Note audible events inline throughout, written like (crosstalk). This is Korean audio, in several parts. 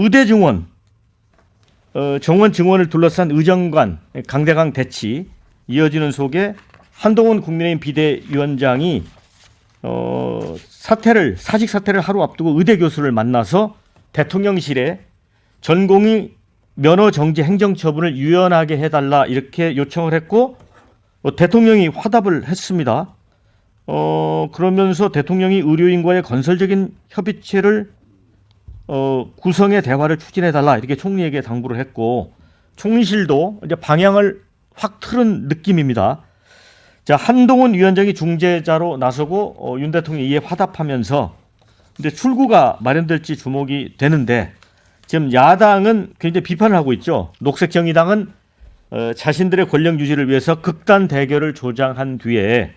의대 증원, 어, 정원 증원을 둘러싼 의정관 강대강 대치 이어지는 속에 한동훈 국민의힘 비대위원장이 어, 사퇴를 사직 사퇴를 하루 앞두고 의대 교수를 만나서 대통령실에 전공의 면허 정지 행정 처분을 유연하게 해달라 이렇게 요청을 했고 어, 대통령이 화답을 했습니다. 어, 그러면서 대통령이 의료인과의 건설적인 협의체를 어, 구성의 대화를 추진해 달라 이렇게 총리에게 당부를 했고 총리실도 이제 방향을 확 틀은 느낌입니다. 자 한동훈 위원장이 중재자로 나서고 어, 윤 대통령이 이에 화답하면서 이제 출구가 마련될지 주목이 되는데 지금 야당은 굉장히 비판을 하고 있죠. 녹색정의당은 어, 자신들의 권력 유지를 위해서 극단 대결을 조장한 뒤에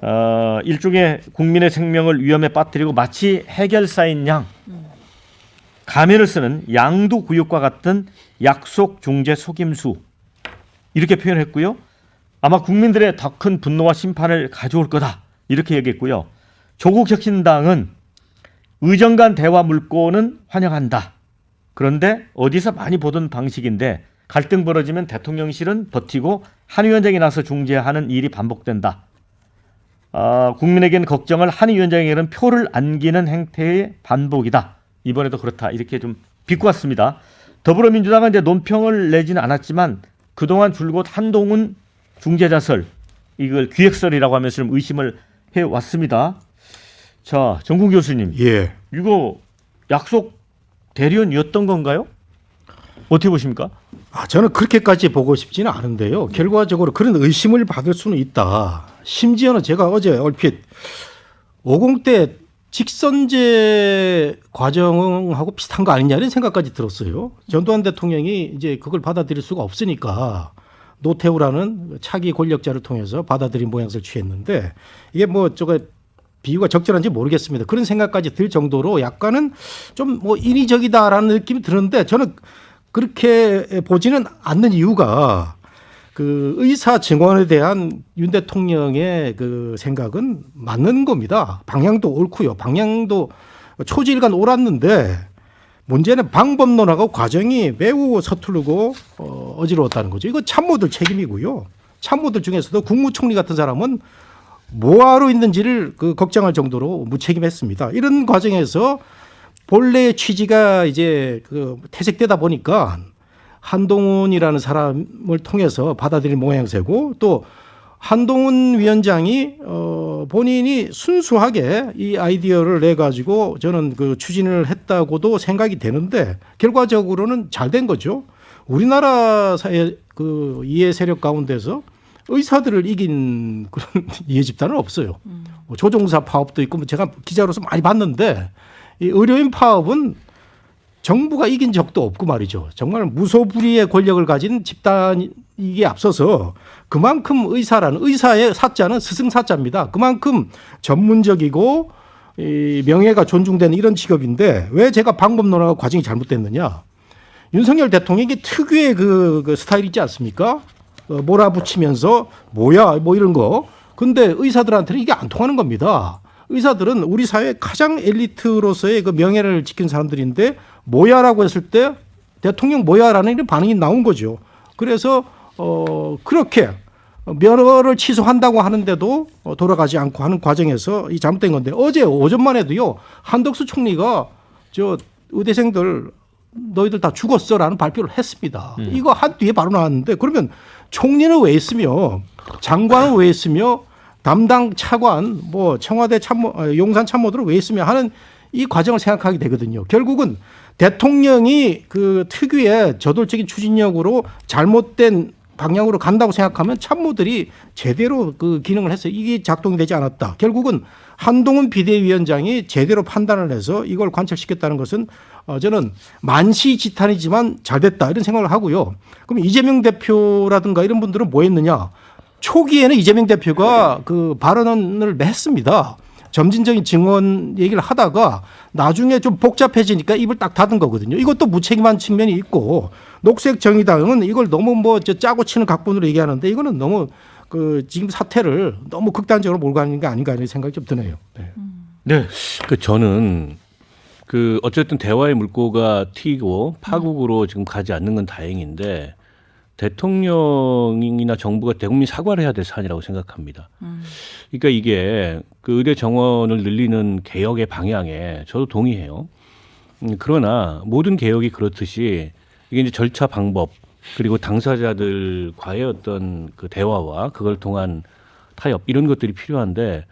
어, 일종의 국민의 생명을 위험에 빠뜨리고 마치 해결사인 양 가면을 쓰는 양도 구역과 같은 약속 중재 속임수 이렇게 표현했고요. 아마 국민들의 더 큰 분노와 심판을 가져올 거다 이렇게 얘기했고요. 조국 혁신당은 의정 간 대화 물꼬는 환영한다. 그런데 어디서 많이 보던 방식인데 갈등 벌어지면 대통령실은 버티고 한 위원장이 나서 중재하는 일이 반복된다. 아, 국민에겐 걱정을 한 위원장에게는 표를 안기는 행태의 반복이다. 이번에도 그렇다. 이렇게 좀 비꼬았습니다. 더불어민주당은 이제 논평을 내지는 않았지만 그동안 줄곧 한동훈 중재자설 이걸 기획설이라고 하면서 좀 의심을 해 왔습니다. 자, 정국 교수님, 예. 이거 약속 대련이었던 건가요? 어떻게 보십니까? 아, 저는 그렇게까지 보고 싶지는 않은데요. 결과적으로 그런 의심을 받을 수는 있다. 심지어는 제가 어제 얼핏 50대 직선제 과정하고 비슷한 거 아니냐 이런 생각까지 들었어요. 전두환 대통령이 이제 그걸 받아들일 수가 없으니까 노태우라는 차기 권력자를 통해서 받아들인 모양새를 취했는데 이게 뭐 저거 비유가 적절한지 모르겠습니다. 그런 생각까지 들 정도로 약간은 좀 뭐 인위적이다라는 느낌이 드는데 저는 그렇게 보지는 않는 이유가 그 의사 증언에 대한 윤 대통령의 그 생각은 맞는 겁니다. 방향도 옳고요. 방향도 초지일간 옳았는데 문제는 방법론하고 과정이 매우 서투르고 어, 어지러웠다는 거죠. 이거 참모들 책임이고요. 참모들 중에서도 국무총리 같은 사람은 뭐하러 있는지를 그 걱정할 정도로 무책임했습니다. 이런 과정에서 본래의 취지가 이제 그 퇴색되다 보니까 한동훈이라는 사람을 통해서 받아들일 모양새고 또 한동훈 위원장이 어 본인이 순수하게 이 아이디어를 내 가지고 저는 그 추진을 했다고도 생각이 되는데 결과적으로는 잘 된 거죠. 우리나라 사회 그 이해 세력 가운데서 의사들을 이긴 그런 (laughs) 이해 집단은 없어요. 뭐 조종사 파업도 있고 뭐 제가 기자로서 많이 봤는데 이 의료인 파업은 정부가 이긴 적도 없고 말이죠. 정말 무소불위의 권력을 가진 집단이기에 앞서서 그만큼 의사라는 의사의 사자는 스승 사자입니다. 그만큼 전문적이고 이 명예가 존중되는 이런 직업인데 왜 제가 방법론하고 과정이 잘못됐느냐? 윤석열 대통령이 특유의 그, 그 스타일 있지 않습니까? 어, 몰아붙이면서 뭐야 뭐 이런 거. 근데 의사들한테는 이게 안 통하는 겁니다. 의사들은 우리 사회 가장 엘리트로서의 그 명예를 지킨 사람들인데 뭐야라고 했을 때 대통령 뭐야라는 이런 반응이 나온 거죠. 그래서 어 그렇게 면허를 취소한다고 하는데도 어, 돌아가지 않고 하는 과정에서 이 잘못된 건데 어제 오전만 해도요 한덕수 총리가 저 의대생들 너희들 다 죽었어라는 발표를 했습니다. 이거 한 뒤에 바로 나왔는데 그러면 총리는 왜 있으며 장관은 왜 있으며 담당 차관 뭐 청와대 참모 어, 용산 참모들은 왜 있으며 하는 이 과정을 생각하게 되거든요. 결국은 대통령이 그 특유의 저돌적인 추진력으로 잘못된 방향으로 간다고 생각하면 참모들이 제대로 그 기능을 했어요. 이게 작동이 되지 않았다. 결국은 한동훈 비대위원장이 제대로 판단을 해서 이걸 관철시켰다는 것은 어, 저는 만시지탄이지만 잘 됐다 이런 생각을 하고요. 그럼 이재명 대표라든가 이런 분들은 뭐 했느냐? 초기에는 이재명 대표가 그 발언을 했습니다. 점진적인 증언 얘기를 하다가 나중에 좀 복잡해지니까 입을 딱 닫은 거거든요. 이것도 무책임한 측면이 있고 녹색 정의당은 이걸 너무 뭐저 짜고 치는 각본으로 얘기하는데 이거는 너무 그 지금 사태를 너무 극단적으로 몰고 가는 게 아닌가 하는 생각이 좀 드네요. 네. 네. 그 저는 그 어쨌든 대화의 물꼬가 튀고 파국으로 지금 가지 않는 건 다행인데 대통령이나 정부가 대국민 사과를 해야 될 사안이라고 생각합니다. 그러니까 이게 그 의대 정원을 늘리는 개혁의 방향에 저도 동의해요. 음, 그러나 모든 개혁이 그렇듯이 이게 이제 절차 방법 그리고 당사자들과의 어떤 그 대화와 그걸 통한 타협 이런 것들이 필요한데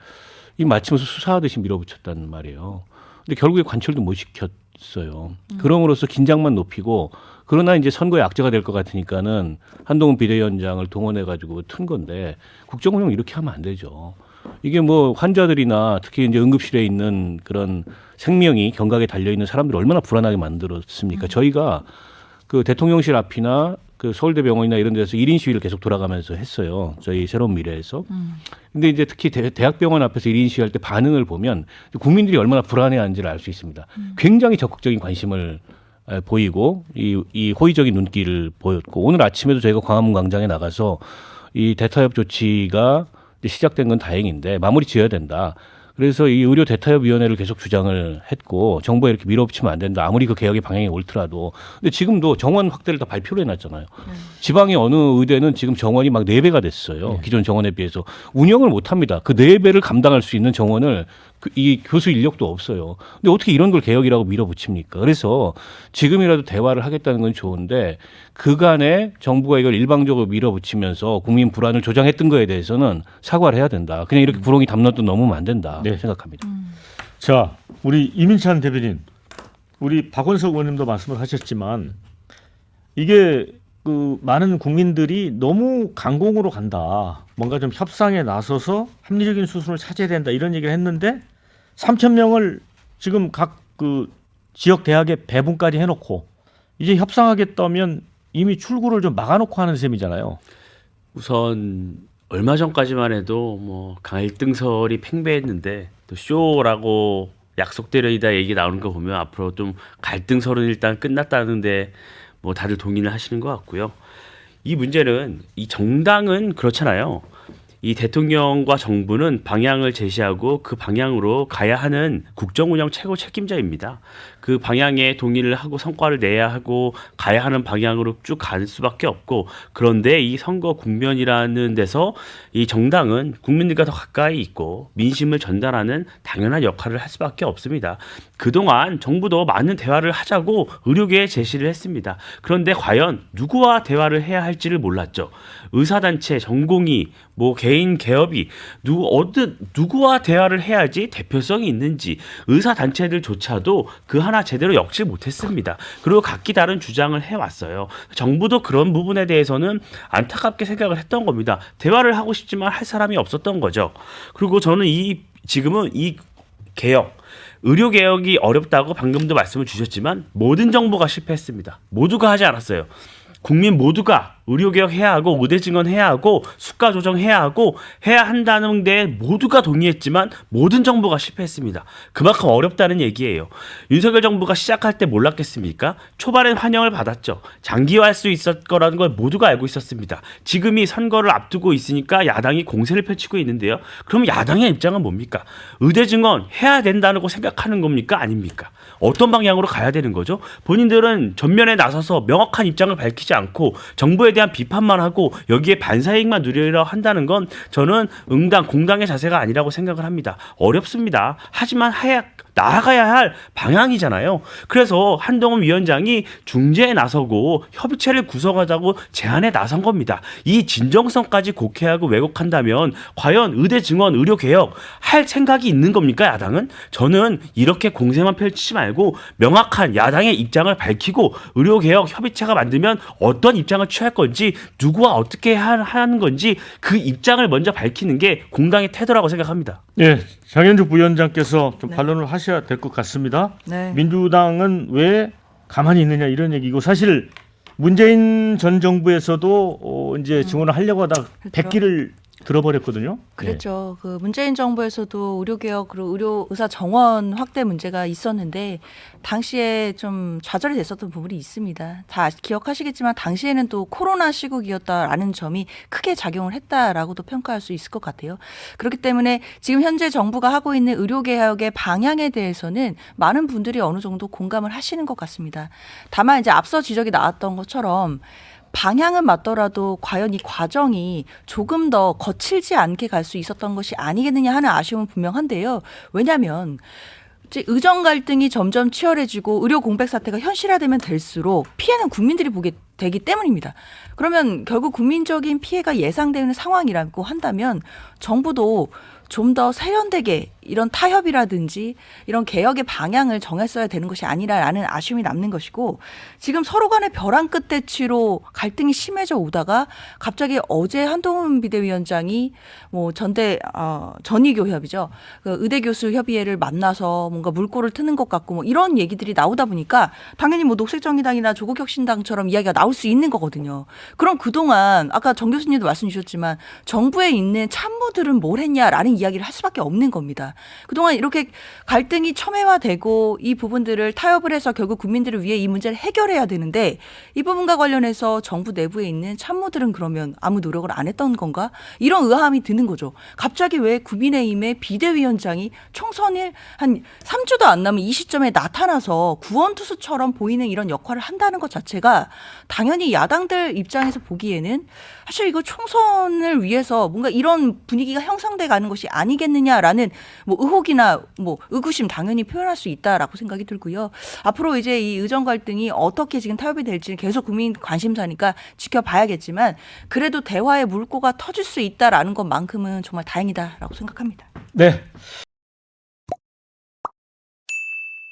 이 마침에서 수사하듯이 밀어붙였단 말이에요. 근데 결국에 관철도 못 시켰 어요. 그럼으로써 긴장만 높이고 그러나 이제 선거에 악재가 될 것 같으니까는 한동훈 비대위원장을 동원해 가지고 튼 건데 국정운영 이렇게 하면 안 되죠. 이게 뭐 환자들이나 특히 이제 응급실에 있는 그런 생명이 경각에 달려 있는 사람들 얼마나 불안하게 만들었습니까? 저희가 그 대통령실 앞이나 그 서울대병원이나 이런 데서 1인 시위를 계속 돌아가면서 했어요. 저희 새로운 미래에서. 근데 이제 특히 대, 대학병원 앞에서 1인 시위할 때 반응을 보면 국민들이 얼마나 불안해하는지를 알 수 있습니다. 굉장히 적극적인 관심을 에, 보이고 이, 이 호의적인 눈길을 보였고 오늘 아침에도 저희가 광화문 광장에 나가서 이 대타협 조치가 시작된 건 다행인데 마무리 지어야 된다. 그래서 이 의료 대타협위원회를 계속 주장을 했고 정부가 이렇게 밀어붙이면 안 된다. 아무리 그 개혁의 방향이 옳더라도. 근데 지금도 정원 확대를 다 발표를 해놨잖아요. 지방의 어느 의대는 지금 정원이 막 네배가 됐어요. 기존 정원에 비해서. 운영을 못 합니다. 그 네배를 감당할 수 있는 정원을 그, 이 교수 인력도 없어요. 근데 어떻게 이런 걸 개혁이라고 밀어붙입니까? 그래서 지금이라도 대화를 하겠다는 건 좋은데 그간에 정부가 이걸 일방적으로 밀어붙이면서 국민 불안을 조장했던 거에 대해서는 사과를 해야 된다. 그냥 이렇게 구렁이 담론도 넘으면 안 된다 네. 생각합니다. 자, 우리 이민찬 대변인, 우리 박원석 의원님도 말씀을 하셨지만 이게 그 많은 국민들이 너무 강공으로 간다. 뭔가 좀 협상에 나서서 합리적인 수순을 찾아야 된다 이런 얘기를 했는데 3천 명을 지금 각 그 지역 대학에 배분까지 해놓고 이제 협상하겠다면 이미 출구를 좀 막아놓고 하는 셈이잖아요. 우선 얼마 전까지만 해도 뭐 갈등설이 팽배했는데 또 쇼라고 약속대로이다 얘기 나오는 거 보면 앞으로 좀 갈등설은 일단 끝났다는데 뭐 다들 동의를 하시는 것 같고요. 이 문제는 이 정당은 그렇잖아요. 이 대통령과 정부는 방향을 제시하고 그 방향으로 가야 하는 국정 운영 최고 책임자입니다. 그 방향에 동의를 하고 성과를 내야 하고 가야 하는 방향으로 쭉 갈 수밖에 없고 그런데 이 선거 국면이라는 데서 이 정당은 국민들과 더 가까이 있고 민심을 전달하는 당연한 역할을 할 수밖에 없습니다. 그동안 정부도 많은 대화를 하자고 의료계에 제시를 했습니다. 그런데 과연 누구와 대화를 해야 할지를 몰랐죠. 의사단체, 전공의, 뭐 개인 개업이 누구 어느 누구와 대화를 해야지 대표성이 있는지 의사 단체들조차도 그 하나 제대로 엮지 못했습니다. 그리고 각기 다른 주장을 해왔어요. 정부도 그런 부분에 대해서는 안타깝게 생각을 했던 겁니다. 대화를 하고 싶지만 할 사람이 없었던 거죠. 그리고 저는 이 지금은 이 개혁 의료 개혁이 어렵다고 방금도 말씀을 주셨지만 모든 정부가 실패했습니다. 모두가 하지 않았어요. 국민 모두가 의료 개혁 해야 하고 의대 증원 해야 하고 수가 조정 해야 하고 해야 한다는 데 모두가 동의했지만 모든 정부가 실패했습니다. 그만큼 어렵다는 얘기예요. 윤석열 정부가 시작할 때 몰랐겠습니까? 초반엔 환영을 받았죠. 장기화할 수 있을 거라는 걸 모두가 알고 있었습니다. 지금이 선거를 앞두고 있으니까 야당이 공세를 펼치고 있는데요. 그럼 야당의 입장은 뭡니까? 의대 증원 해야 된다고 생각하는 겁니까? 아닙니까? 어떤 방향으로 가야 되는 거죠? 본인들은 전면에 나서서 명확한 입장을 밝히지 않고 정부에 대한 비판만 하고 여기에 반사이익만 누리려 한다는 건 저는 응당 공당의 자세가 아니라고 생각을 합니다. 어렵습니다. 하지만 해야 나아가야 할 방향이잖아요. 그래서 한동훈 위원장이 중재에 나서고 협의체를 구성하자고 제안에 나선 겁니다. 이 진정성까지 곡해하고 왜곡한다면 과연 의대 증원 의료 개혁 할 생각이 있는 겁니까 야당은? 저는 이렇게 공세만 펼치지 말고 명확한 야당의 입장을 밝히고 의료 개혁 협의체가 만들면 어떤 입장을 취할 건지 누구와 어떻게 하- 하는 건지 그 입장을 먼저 밝히는 게 공당의 태도라고 생각합니다. 예, 장현주 부위원장께서 좀 반론을 하셔야 될 것 같습니다. 네. 민주당은 왜 가만히 있느냐 이런 얘기고 사실 문재인 전 정부에서도 어, 이제 증언을 하려고 하다 그렇죠. 백기를 들어버렸거든요. 그랬죠. 그 문재인 정부에서도 의료 개혁 그리고 의료 의사 정원 확대 문제가 있었는데 당시에 좀 좌절이 됐었던 부분이 있습니다. 다 기억하시겠지만 당시에는 또 코로나 시국이었다라는 점이 크게 작용을 했다라고도 평가할 수 있을 것 같아요. 그렇기 때문에 지금 현재 정부가 하고 있는 의료 개혁의 방향에 대해서는 많은 분들이 어느 정도 공감을 하시는 것 같습니다. 다만 이제 앞서 지적이 나왔던 것처럼 방향은 맞더라도 과연 이 과정이 조금 더 거칠지 않게 갈 수 있었던 것이 아니겠느냐 하는 아쉬움은 분명한데요. 왜냐하면 의정 갈등이 점점 치열해지고 의료 공백 사태가 현실화되면 될수록 피해는 국민들이 보게 되기 때문입니다. 그러면 결국 국민적인 피해가 예상되는 상황이라고 한다면 정부도 좀 더 세련되게 이런 타협이라든지 이런 개혁의 방향을 정했어야 되는 것이 아니라라는 아쉬움이 남는 것이고 지금 서로 간의 벼랑 끝 대치로 갈등이 심해져 오다가 갑자기 어제 한동훈 비대위원장이 뭐 전대 어, 전의교 협이죠 그 의대 교수 협의회를 만나서 뭔가 물꼬를 트는 것 같고 뭐 이런 얘기들이 나오다 보니까 당연히 뭐 녹색정의당이나 조국혁신당처럼 이야기가 나올 수 있는 거거든요. 그럼 그동안 아까 정 교수님도 말씀 주셨지만 정부에 있는 참모들은 뭘 했냐라는 이야기를 할 수밖에 없는 겁니다. 그동안 이렇게 갈등이 첨예화되고 이 부분들을 타협을 해서 결국 국민들을 위해 이 문제를 해결해야 되는데 이 부분과 관련해서 정부 내부에 있는 참모들은 그러면 아무 노력을 안 했던 건가? 이런 의아함이 드는 거죠. 갑자기 왜 국민의힘의 비대위원장이 총선일 한 3주도 안 남은 이 시점에 나타나서 구원투수처럼 보이는 이런 역할을 한다는 것 자체가 당연히 야당들 입장에서 보기에는 사실 이거 총선을 위해서 뭔가 이런 분위기가 형성돼 가는 것이 아니겠느냐라는 뭐 의혹이나 뭐 의구심 당연히 표현할 수 있다라고 생각이 들고요. 앞으로 이제 이 의정 갈등이 어떻게 지금 타협이 될지는 계속 국민 관심사니까 지켜봐야겠지만 그래도 대화의 물꼬가 터질 수 있다라는 것만큼은 정말 다행이다라고 생각합니다. 네.